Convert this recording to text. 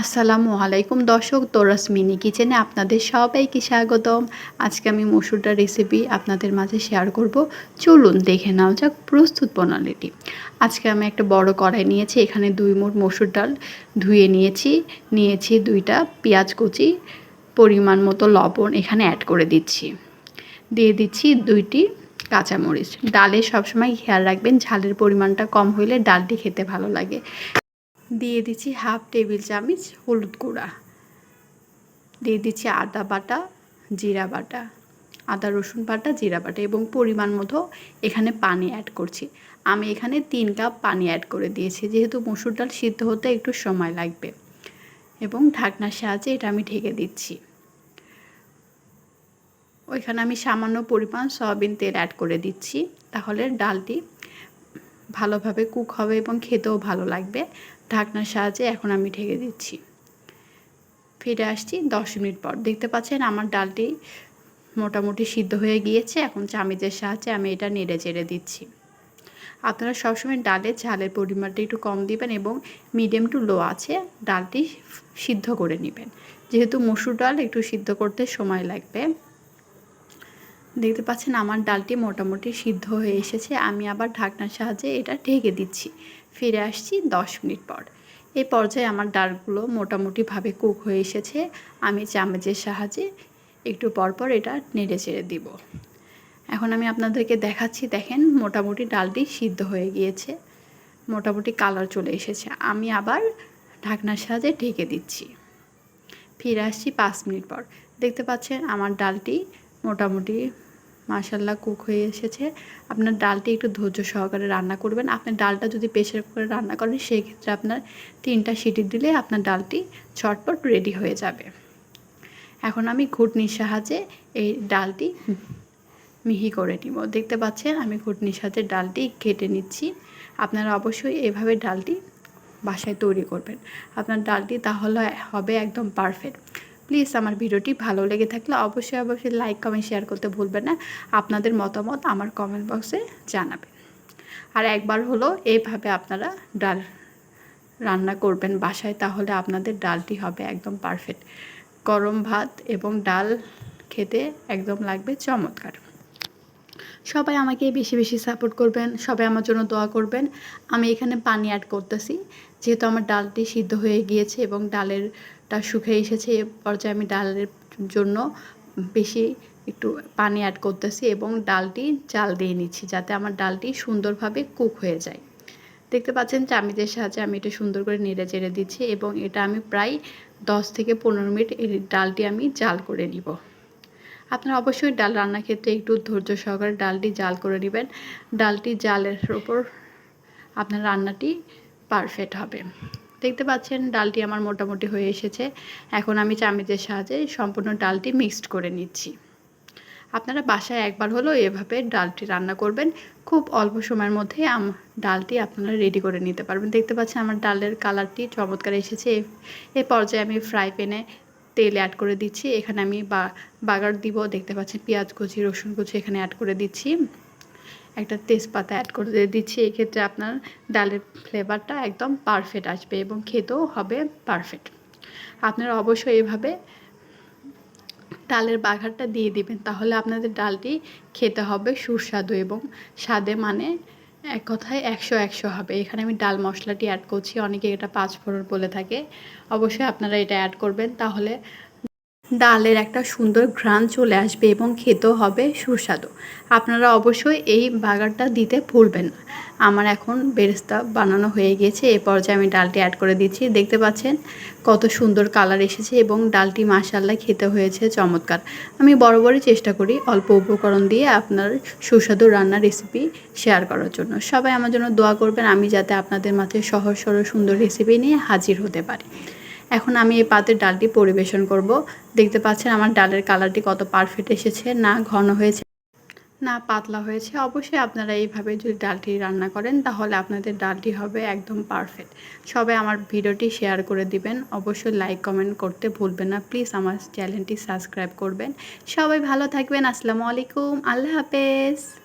আসসালামু আলাইকুম দর্শক, তোরাস মিনি কিচেনে আপনাদের সবাইকে স্বাগতম। আজকে আমি মসুরটা রেসিপি আপনাদের মাঝে শেয়ার করব। চলুন দেখে নাও যাক প্রস্তুত প্রণালীটি। আজকে আমি একটা বড় কড়াই নিয়েছি, এখানে দুই মোট মসুর ডাল ধুয়ে নিয়েছি। নিয়েছি দুইটা পেঁয়াজ কুচি, পরিমাণ মতো লবণ এখানে অ্যাড করে দিচ্ছি। দিয়ে দিচ্ছি দুইটি কাঁচামরিচ। ডালে সবসময় খেয়াল রাখবেন, ঝালের পরিমাণটা কম হইলে ডালটি খেতে ভালো লাগে। দিয়ে দিচ্ছি হাফ টেবিল চামচ হলুদ গুঁড়া। দিয়ে দিচ্ছি আদা বাটা, জিরা বাটা, আদা রসুন বাটা, জিরা বাটা এবং পরিমাণ মতো এখানে পানি অ্যাড করছি। আমি এখানে তিন কাপ পানি অ্যাড করে দিয়েছি, যেহেতু মসুর ডাল সিদ্ধ হতে একটু সময় লাগবে এবং ঢাকনার সাহায্যে এটা আমি ঢেকে দিচ্ছি। ওইখানে আমি সামান্য পরিমাণ সয়াবিন তেল অ্যাড করে দিচ্ছি, তাহলে ডালটি ভালোভাবে কুক হবে এবং খেতেও ভালো লাগবে। ঢাকনার সাহায্যে এখন আমি ঢেকে দিচ্ছি। ফিরে আসছি দশ মিনিট পর। দেখতে পাচ্ছেন আমার ডালটি মোটামুটি সিদ্ধ হয়ে গিয়েছে। এখন চামিচের সাহায্যে আমি এটা নেড়ে চেড়ে দিচ্ছি। আপনারা সবসময় ডালের ঝালের পরিমাণটা একটু কম দিবেন এবং মিডিয়াম টু লো আছে ডালটি সিদ্ধ করে নেবেন। যেহেতু মসুর ডাল একটু সিদ্ধ করতে সময় লাগবে। দেখতে পাচ্ছেন আমার ডালটি মোটামুটি সিদ্ধ হয়ে এসেছে। আমি আবার ঢাকনার সাহায্যে এটা ঢেকে দিচ্ছি। ফিরে আসছি দশ মিনিট পর। এই পর্যায়ে আমার ডালগুলো মোটামুটিভাবে কুক হয়ে এসেছে। আমি চামচের সাহায্যে একটু পরপর এটা নেড়ে চেড়ে দিব। এখন আমি আপনাদেরকে দেখাচ্ছি, দেখেন মোটামুটি ডালটি সিদ্ধ হয়ে গিয়েছে। মোটামুটি কালার চলে এসেছে। আমি আবার ঢাকনার সাহায্যে ঢেকে দিচ্ছি। ফিরে আসছি পাঁচ মিনিট পর। দেখতে পাচ্ছেন আমার ডালটি মোটামুটি মাশাল্লাহ কুক হয়ে এসেছে। আপনার ডালটি একটু ধৈর্য সহকারে রান্না করবেন। আপনার ডালটা যদি প্রেশার করে রান্না করেন সেই ক্ষেত্রে আপনার তিনটা সিটি দিলে আপনার ডালটি ছটপট রেডি হয়ে যাবে। এখন আমি ঘুটনির সাহায্যে এই ডালটি মিহি করে নিব। দেখতে পাচ্ছেন, আমি ঘুটনির সাথে ডালটি কেটে নিচ্ছি। আপনারা অবশ্যই এভাবে ডালটি বাসায় তৈরি করবেন। আপনার ডালটি তাহলে হবে একদম পারফেক্ট। প্লিজ আমার ভিডিওটি ভালো লেগে থাকলে অবশ্যই অবশ্যই লাইক কমেন্ট শেয়ার করতে ভুলবেন না। আপনাদের মতামত আমার কমেন্ট বক্সে জানাবেন। আর একবার হলো এইভাবে আপনারা ডাল রান্না করবেন বাসায়, তাহলে আপনাদের ডালটি হবে একদম পারফেক্ট গরম ভাত এবং ডাল খেতে একদম লাগবে চমৎকার। সবাই আমাকে বেশি বেশি সাপোর্ট করবেন, সবাই আমার জন্য দোয়া করবেন। আমি এখানে পানি অ্যাড করতেছি, যেহেতু আমার ডালটি সিদ্ধ হয়ে গিয়েছে এবং ডালেরটা শুকিয়ে এসেছে, এ পর্যায়ে আমি ডালের জন্য বেশি একটু পানি অ্যাড করতেছি এবং ডালটি চাল দিয়ে নিচ্ছি যাতে আমার ডালটি সুন্দরভাবে কুক হয়ে যায়। দেখতে পাচ্ছেন চামিচের সাহায্যে আমি এটা সুন্দর করে নেড়ে চেড়ে দিচ্ছি এবং এটা আমি প্রায় দশ থেকে পনেরো মিনিট এই ডালটি আমি জাল করে নিব। আপনারা অবশ্যই ডাল রান্নার ক্ষেত্রে একটু ধৈর্য সহকারে ডালটি জাল করে নেবেন। ডালটি জালের ওপর আপনার রান্নাটি পারফেক্ট হবে। দেখতে পাচ্ছেন, ডালটি আমার মোটামুটি হয়ে এসেছে। এখন আমি চামিচের সাহায্যে সম্পূর্ণ ডালটি মিক্সড করে নিচ্ছি। আপনারা বাসায় একবার হলেও এভাবে ডালটি রান্না করবেন। খুব অল্প সময়ের মধ্যে ডালটি আপনারা রেডি করে নিতে পারবেন। দেখতে পাচ্ছেন, আমার ডালের কালারটি চমৎকার এসেছে। এ পর্যায়ে আমি ফ্রাই প্যানে তেল অ্যাড করে দিচ্ছি। এখানে আমি বাগার দিব, দেখতে পাচ্ছেন পেঁয়াজ কুচি, রসুন কুচি এখানে অ্যাড করে দিচ্ছি। একটা তেজপাতা অ্যাড করে দিচ্ছি। এক্ষেত্রে আপনার ডালের ফ্লেভারটা একদম পারফেক্ট আসবে এবং খেতেও হবে পারফেক্ট আপনারা অবশ্যই এভাবে ডালের বাঘারটা দিয়ে দিবেন, তাহলে আপনাদের ডালটি খেতে হবে সুস্বাদু এবং স্বাদে মানে এক কথায় একশো একশো হবে। এখানে আমি ডাল মশলাটি অ্যাড করছি, অনেকে এটা পাঁচ ফোড়ন বলে থাকে। অবশ্যই আপনারা এটা অ্যাড করবেন। তাহলে ডালের একটা সুন্দর ঘ্রাণ চলে আসবে এবং খেতেও হবে সুস্বাদু। আপনারা অবশ্যই এই বাগারটা দিতে ভুলবেন না। আমার এখন বেরেস্তা বানানো হয়ে গিয়েছে এ পর্যায়ে আমি ডালটি অ্যাড করে দিচ্ছি। দেখতে পাচ্ছেন কত সুন্দর কালার এসেছে এবং ডালটি মাসাল্লাহ খেতে হয়েছে চমৎকার। আমি বরাবরই চেষ্টা করি অল্প উপকরণ দিয়ে আপনার সুস্বাদু রান্নার রেসিপি শেয়ার করার জন্য। সবাই আমার জন্য দোয়া করবেন, আমি যাতে আপনাদের মাঝে সহজ সরল সুন্দর রেসিপি নিয়ে হাজির হতে পারি। এখন আমি এই পাতের ডালটি পরিবেশন করব। দেখতে পাচ্ছেন আমার ডালের কালারটি কত পারফেক্ট এসেছে। না ঘন হয়েছে, না পাতলা হয়েছে। অবশ্যই আপনারা এইভাবে যদি ডালটি রান্না করেন, তাহলে আপনাদের ডালটি হবে একদম পারফেক্ট সবাই আমার ভিডিওটি শেয়ার করে দিবেন। অবশ্যই লাইক কমেন্ট করতে ভুলবেন না। প্লিজ আমার চ্যানেলটি সাবস্ক্রাইব করবেন। সবাই ভালো থাকবেন। আসসালামু আলাইকুম। আল্লাহ হাফেজ।